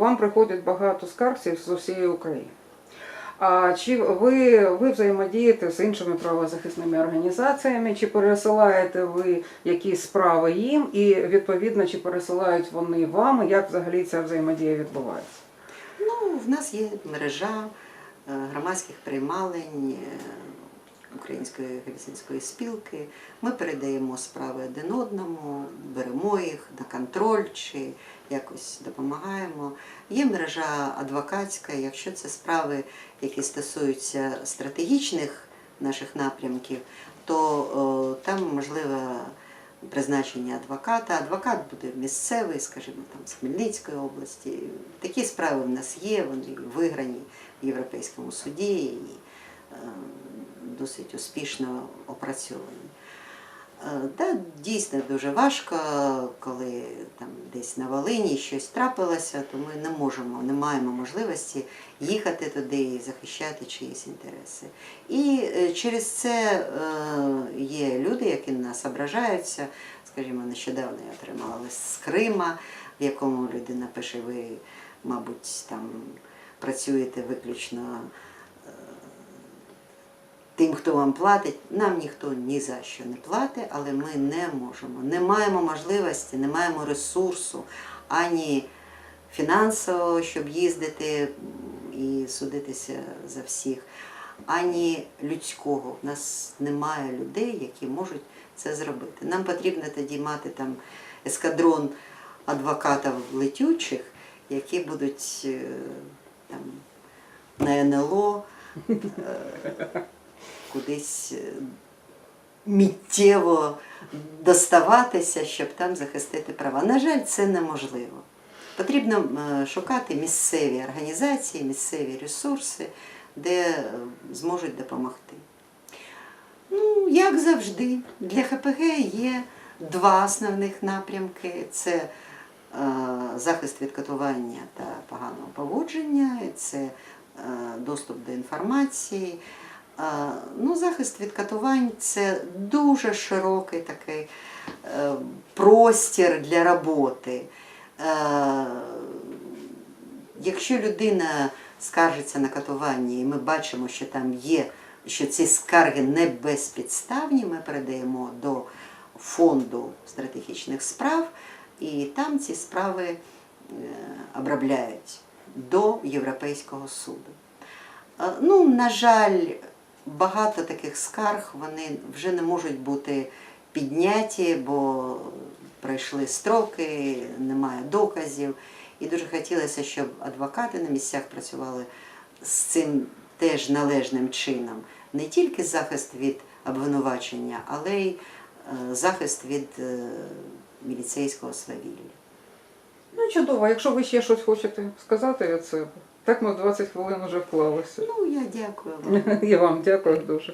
вам приходять багато скаргів з усієї України. А чи ви, ви взаємодієте з іншими правозахисними організаціями, чи пересилаєте ви якісь справи їм, і відповідно чи пересилають вони вам, як взагалі ця взаємодія відбувається? Ну, в нас є мережа е, громадських приймалень е, Української галісинської спілки. Ми передаємо справи один одному, беремо їх на контроль чи якось допомагаємо. Є мережа адвокатська, якщо це справи, які стосуються стратегічних наших напрямків, то о, там можливо призначення адвоката. Адвокат буде місцевий, скажімо, там з Хмельницької області. Такі справи в нас є, вони виграні в Європейському суді е, досить успішно опрацьовані. Е, Да, дійсно дуже важко, коли там десь на Волині щось трапилося, то ми не можемо, не маємо можливості їхати туди і захищати чиїсь інтереси. І е, через це е, є люди, які на нас ображаються. Скажімо, нещодавно я отримала лист з Крима, в якому людина пише, ви, мабуть, там працюєте виключно тим, хто вам платить, нам ніхто ні за що не платить, але ми не можемо, не маємо можливості, не маємо ресурсу ані фінансового, щоб їздити і судитися за всіх, ані людського. У нас немає людей, які можуть це зробити. Нам потрібно тоді мати там ескадрон адвокатів летючих, які будуть е, там на НЛО е, кудись е, миттєво доставатися, щоб там захистити права. На жаль, це неможливо. Потрібно е, шукати місцеві організації, місцеві ресурси, де е, зможуть допомогти. Ну, як завжди, для ХПГ є два основних напрямки: це е, захист від катування та поганого поводження, це е, доступ до інформації. Ну, захист від катувань це дуже широкий такий е, простір для роботи. Е, Якщо людина скаржиться на катування, і ми бачимо, що там є, що ці скарги не безпідставні, ми передаємо до фонду стратегічних справ, і там ці справи е, обробляють до Європейського суду. Ну, на жаль, багато таких скарг вони вже не можуть бути підняті, бо пройшли строки, немає доказів. І дуже хотілося, щоб адвокати на місцях працювали з цим теж належним чином. Не тільки захист від обвинувачення, але й е, захист від е, міліцейського свавілля. Ну чудово, якщо ви ще щось хочете сказати себе. Так ми в 20 хвилин вже вклалися. Ну, я дякую вам. Я вам дякую дуже.